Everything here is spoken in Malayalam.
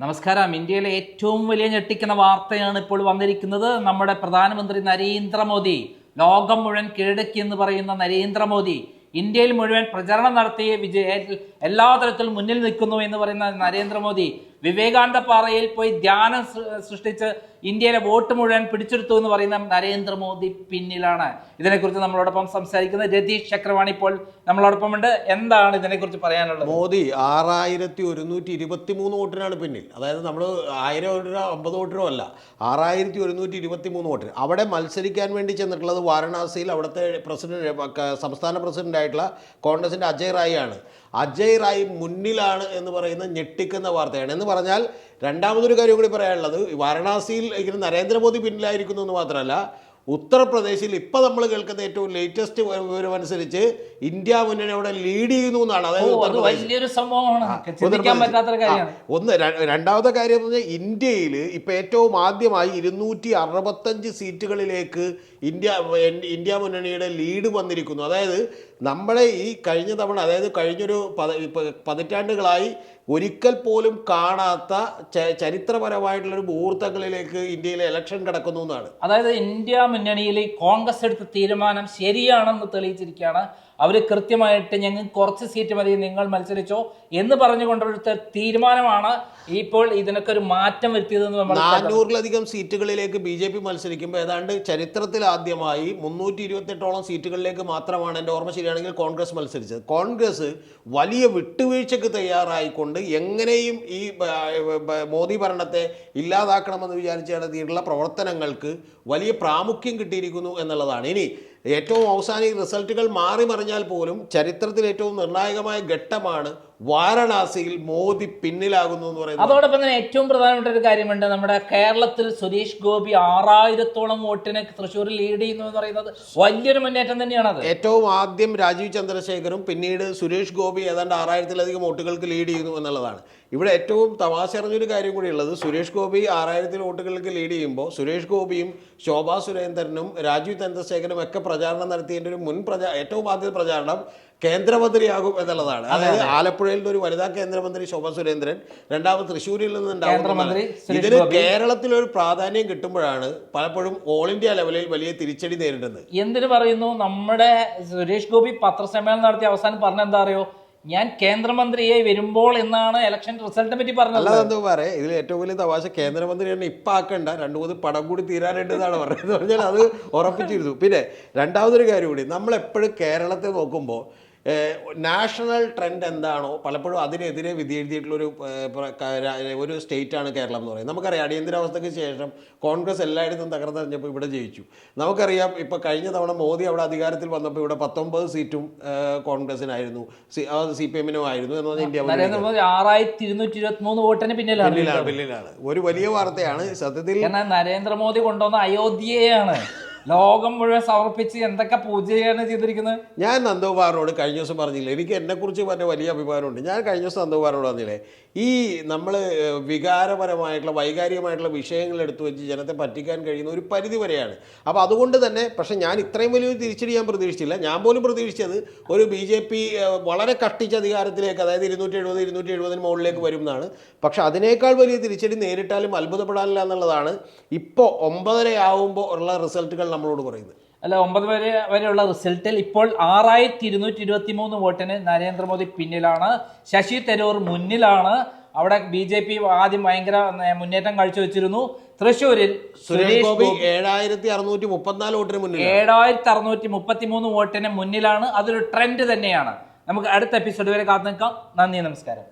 നമസ്കാരം. ഇന്ത്യയിലെ ഏറ്റവും വലിയ ഞെട്ടിക്കുന്ന വാർത്തയാണ് ഇപ്പോൾ വന്നിരിക്കുന്നത്. നമ്മുടെ പ്രധാനമന്ത്രി നരേന്ദ്രമോദി ലോകം മുഴുവൻ കീഴടക്കി എന്ന് പറയുന്ന നരേന്ദ്രമോദി ഇന്ത്യയിൽ മുഴുവൻ പ്രചരണം നടത്തി വിജയ എല്ലാ തരത്തിലും മുന്നിൽ നിൽക്കുന്നു എന്ന് പറയുന്ന നരേന്ദ്രമോദി വിവേകാനന്ദ പാറയിൽ പോയി ധ്യാനം സൃഷ്ടിച്ച് ഇന്ത്യയിലെ വോട്ട് മുഴുവൻ പിടിച്ചെടുത്തു എന്ന് പറയുന്ന നരേന്ദ്രമോദി പിന്നിലാണ്. ഇതിനെക്കുറിച്ച് നമ്മളോടൊപ്പം സംസാരിക്കുന്ന രതീഷ് ചക്രവാണി ഇപ്പോൾ നമ്മളോടൊപ്പം ഉണ്ട് എന്താണ് ഇതിനെക്കുറിച്ച് പറയാനുള്ളത്? മോദി ആറായിരത്തി ഒരുന്നൂറ്റി ഇരുപത്തി മൂന്ന് വോട്ടിനാണ് പിന്നിൽ. അതായത് നമ്മൾ ആയിരം വോട്ടിനോ അമ്പത് വോട്ടിനോ അല്ല ആറായിരത്തി ഒരുന്നൂറ്റി ഇരുപത്തി മൂന്ന് വോട്ടിന്. അവിടെ മത്സരിക്കാൻ വേണ്ടി ചെന്നിട്ടുള്ളത് വാരണാസിയിൽ അവിടുത്തെ പ്രസിഡന്റ് സംസ്ഥാന പ്രസിഡന്റ് ആയിട്ടുള്ള കോൺഗ്രസിന്റെ അജയ് റായി ആണ് അജയ് റായി മുന്നിലാണ് എന്ന് പറയുന്ന ഞെട്ടിക്കുന്ന വാർത്തയാണ്. എന്ന് പറഞ്ഞാൽ രണ്ടാമതൊരു കാര്യം കൂടി പറയാനുള്ളത് വാരണാസിയിൽ ഇങ്ങനെ നരേന്ദ്രമോദി പിന്നിലായിരിക്കുന്നു എന്ന് മാത്രമല്ല ഉത്തർപ്രദേശിൽ ഇപ്പോൾ നമ്മൾ കേൾക്കുന്ന ഏറ്റവും ലേറ്റസ്റ്റ് വിവരം അനുസരിച്ച് ഇന്ത്യ മുന്നണി അവിടെ ലീഡ് ചെയ്യുന്നു എന്നാണ്. അതായത് ഒന്ന് രണ്ടാമത്തെ കാര്യം എന്ന് പറഞ്ഞാൽ ഇന്ത്യയിൽ ഇപ്പോൾ ഏറ്റവും ആദ്യമായി ഇരുന്നൂറ്റി അറുപത്തഞ്ച് സീറ്റുകളിലേക്ക് ഇന്ത്യ ഇന്ത്യ മുന്നണിയുടെ ലീഡ് വന്നിരിക്കുന്നു. അതായത് നമ്മളെ ഈ കഴിഞ്ഞ തവണ അതായത് കഴിഞ്ഞൊരു പതിറ്റാണ്ടുകളായി ഒരിക്കൽ പോലും കാണാത്ത ചരിത്രപരമായിട്ടുള്ളൊരു മുഹൂർത്തങ്ങളിലേക്ക് ഇന്ത്യയിലെ ഇലക്ഷൻ കിടക്കുന്നു എന്നാണ്. അതായത് ഇന്ത്യ മുന്നണിയിൽ കോൺഗ്രസ് എടുത്ത തീരുമാനം ശരിയാണെന്ന് തെളിയിച്ചിരിക്കുകയാണ്. അവർ കൃത്യമായിട്ട് ഞങ്ങൾ കുറച്ച് സീറ്റ് മതി നിങ്ങൾ മത്സരിച്ചോ എന്ന് പറഞ്ഞുകൊണ്ടൊരു തീരുമാനമാണ് ഇപ്പോൾ ഇതിനൊക്കെ ഒരു മാറ്റം വരുത്തിയതെന്ന് നമ്മൾ നാനൂറിലധികം സീറ്റുകളിലേക്ക് ബി ജെ പി മത്സരിക്കുമ്പോൾ ഏതാണ്ട് ചരിത്രത്തിൽ ആദ്യമായി മുന്നൂറ്റി ഇരുപത്തെട്ടോളം സീറ്റുകളിലേക്ക് മാത്രമാണ് എന്റെ ഓർമ്മ ശരിയാണെങ്കിൽ കോൺഗ്രസ് മത്സരിച്ചത്. കോൺഗ്രസ് വലിയ വിട്ടുവീഴ്ചയ്ക്ക് തയ്യാറായിക്കൊണ്ട് എങ്ങനെയും ഈ മോദി ഭരണത്തെ ഇല്ലാതാക്കണമെന്ന് വിചാരിച്ച് നടത്തിയിട്ടുള്ള പ്രവർത്തനങ്ങൾക്ക് വലിയ പ്രാമുഖ്യം കിട്ടിയിരിക്കുന്നു എന്നുള്ളതാണ്. ഇനി ഏറ്റവും അവസാന റിസൾട്ടുകൾ മാറി മറിഞ്ഞാൽ പോലും ചരിത്രത്തിൽ ഏറ്റവും നിർണായകമായ ഘട്ടമാണ് വാരണാസിയിൽ മോദി പിന്നിലാകുന്നു എന്ന് പറയുന്നത്. അതോടൊപ്പം തന്നെ ഏറ്റവും പ്രധാനപ്പെട്ട ഒരു കാര്യമുണ്ട്. നമ്മുടെ കേരളത്തിൽ സുരേഷ് ഗോപി ആറായിരത്തോളം വോട്ടിന് തൃശ്ശൂരിൽ ലീഡ് ചെയ്യുന്നു എന്ന് പറയുന്നത് വലിയൊരു മുന്നേറ്റം തന്നെയാണ് ഏറ്റവും ആദ്യം രാജീവ് ചന്ദ്രശേഖരും പിന്നീട് സുരേഷ് ഗോപി ഏതാണ്ട് ആറായിരത്തിലധികം വോട്ടുകൾക്ക് ലീഡ് ചെയ്യുന്നു എന്നുള്ളതാണ്. ഇവിടെ ഏറ്റവും തമാശ അറിഞ്ഞൊരു കാര്യം കൂടി ഉള്ളത് സുരേഷ് ഗോപി ആറായിരത്തിൽ വോട്ടുകൾക്ക് ലീഡ് ചെയ്യുമ്പോൾ സുരേഷ് ഗോപിയും ശോഭാ സുരേന്ദ്രനും രാജീവ് ചന്ദ്രശേഖരനും ഒക്കെ പ്രചാരണം നടത്തിയതിന്റെ ഒരു മുൻ പ്രചാ ഏറ്റവും ആദ്യത്തെ പ്രചാരണം കേന്ദ്രമന്ത്രിയാകും എന്നുള്ളതാണ്. അതായത് ആലപ്പുഴയിൽ നിന്ന് ഒരു വനിതാ കേന്ദ്രമന്ത്രി ശോഭാ സുരേന്ദ്രൻ രണ്ടാമത് തൃശ്ശൂരിൽ നിന്ന് കേന്ദ്രമന്ത്രി സുരേഷ് ഇതിന് കേരളത്തിൽ കേരളത്തിലൊരു പ്രാധാന്യം കിട്ടുമ്പോഴാണ് പലപ്പോഴും ഓൾ ഇന്ത്യ ലെവലിൽ വലിയ തിരിച്ചടി നേരിടുന്നത്. എന്തിനു പറയുന്നു? നമ്മുടെ സുരേഷ് ഗോപി പത്രസമ്മേളനം നടത്തി അവസാനം പറഞ്ഞെന്താ അറിയോ? ഞാൻ കേന്ദ്രമന്ത്രിയായി വരുമ്പോൾ എന്നാണ് ഇലക്ഷൻ റിസൾട്ടിനെ പറ്റി പറഞ്ഞത്? അല്ലാതെ പറയാ. ഇതിൽ ഏറ്റവും വലിയ തമാശ കേന്ദ്രമന്ത്രിയാണ് ഇപ്പം ആക്കണ്ട. രണ്ടു മൂന്ന് പടം കൂടി തീരാനുണ്ട് എന്നാണ് പറയുന്നത്. പറഞ്ഞാൽ അത് ഉറപ്പിച്ചിരുന്നു. പിന്നെ രണ്ടാമതൊരു കാര്യം കൂടി. നമ്മൾ എപ്പോഴും കേരളത്തെ നോക്കുമ്പോൾ നാഷണൽ ട്രെൻഡ് എന്താണോ പലപ്പോഴും അതിനെതിരെ വിധി എഴുതിയിട്ടുള്ളൊരു ഏഹ്, പ്ര- ക- രാ- ഒരു സ്റ്റേറ്റാണ് കേരളം എന്ന് പറയുന്നത്. നമുക്കറിയാം അടിയന്തരാവസ്ഥയ്ക്ക് ശേഷം കോൺഗ്രസ് എല്ലായിടത്തും തകർന്നറിഞ്ഞപ്പോൾ ഇവിടെ ജയിച്ചു. നമുക്കറിയാം ഇപ്പോൾ കഴിഞ്ഞ തവണ മോദി അവിടെ അധികാരത്തിൽ വന്നപ്പോൾ ഇവിടെ പത്തൊമ്പത് സീറ്റും കോൺഗ്രസിനായിരുന്നു. സി സി പി എമ്മിനും ആയിരുന്നു എന്ന് പറഞ്ഞാൽ ഇന്ത്യ ആറായിരത്തി ഇരുന്നൂറ്റി ഇരുപത്തി മൂന്ന് വോട്ടിന് പിന്നിലാണ് ബില്ലിലാണ് ഒരു വലിയ വാർത്തയാണ് സത്യത്തിൽ നരേന്ദ്രമോദി കൊണ്ടുവന്ന അയോധ്യയാണ് ലോകം മുഴുവൻ സമർപ്പിച്ച് എന്തൊക്കെ പൂജയാണ് ചെയ്തിരിക്കുന്നത്? ഞാൻ നന്ദകുമാറിനോട് കഴിഞ്ഞ ദിവസം പറഞ്ഞില്ലേ എനിക്ക് എന്നെക്കുറിച്ച് പറഞ്ഞ വലിയ അഭിമാനമുണ്ട്. ഞാൻ കഴിഞ്ഞ ദിവസം നന്ദകുമാറിനോട് പറഞ്ഞില്ലേ ഈ നമ്മൾ വികാരപരമായിട്ടുള്ള വൈകാരികമായിട്ടുള്ള വിഷയങ്ങൾ എടുത്തു വെച്ച് ജനത്തെ പറ്റിക്കാൻ കഴിയുന്ന ഒരു പരിധി വരെയാണ്. അപ്പോൾ അതുകൊണ്ട് തന്നെ പക്ഷേ ഞാൻ ഇത്രയും വലിയൊരു തിരിച്ചടി ഞാൻ പ്രതീക്ഷിച്ചില്ല. ഞാൻ പോലും പ്രതീക്ഷിച്ചത് ഒരു ബി ജെ പി വളരെ കഷ്ടിച്ച അധികാരത്തിലേക്ക് അതായത് ഇരുന്നൂറ്റി എഴുപത് ഇരുന്നൂറ്റി എഴുപതിന് മുകളിലേക്ക് വരും എന്നാണ് പക്ഷേ അതിനേക്കാൾ വലിയ തിരിച്ചടി നേരിട്ടാലും അത്ഭുതപ്പെടാനില്ല എന്നുള്ളതാണ്. ഇപ്പോൾ ഒമ്പതര ആവുമ്പോൾ ഉള്ള റിസൾട്ടുകൾ നമ്മളോട് പറയുന്നത് അല്ല ഒമ്പത് വരെ വരെയുള്ള റിസൾട്ടിൽ ഇപ്പോൾ ആറായിരത്തി ഇരുന്നൂറ്റി ഇരുപത്തി മൂന്ന് വോട്ടിന് നരേന്ദ്രമോദി പിന്നിലാണ്. ശശി തരൂർ മുന്നിലാണ്. അവിടെ ബി ജെ പി ആദ്യം ഭയങ്കര മുന്നേറ്റം കാഴ്ചവെച്ചിരുന്നു തൃശ്ശൂരിൽ സുരേഷ് ഗോപി ഏഴായിരത്തി അറുന്നൂറ്റി മുപ്പത്തിനാല് വോട്ടിന് മുന്നിൽ ഏഴായിരത്തി അറുന്നൂറ്റി മുപ്പത്തി മൂന്ന് വോട്ടിന് മുന്നിലാണ്. അതൊരു ട്രെൻഡ് തന്നെയാണ്. നമുക്ക് അടുത്ത എപ്പിസോഡ് വരെ കാത്തു നിൽക്കാം നന്ദി നമസ്കാരം.